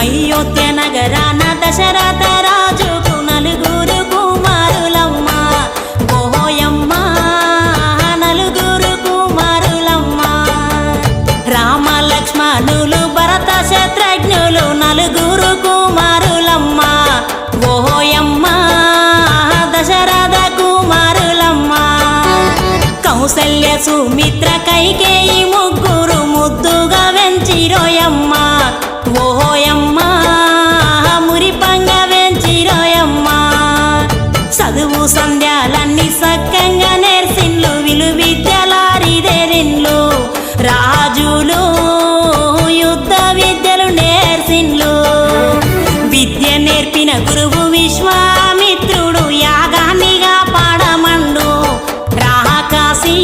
అయోధ్య నగరాన దశరథ రాజుకు నలుగురు కుమారులమ్మ. ఓయమ్మ నలుగురు కుమారులమ్మ. రామ లక్ష్మణులు భరత శత్రుఘ్నులు నలుగురు కుమారులమ్మ. ఓయమ్మ దశరథ కుమారులమ్మ. కౌసల్య సుమిత్ర కైక చదువు సంధ్యాలన్నీ సక్కంగా నేర్సిండ్లు. విలు విద్యలారిదేరిన్లు రాజులు యుద్ధ విద్యలు నేర్సిండ్లు. విద్య నేర్పిన గురువు విశ్వామిత్రుడు యాగాన్నిగా పాడమండు రాకాశీ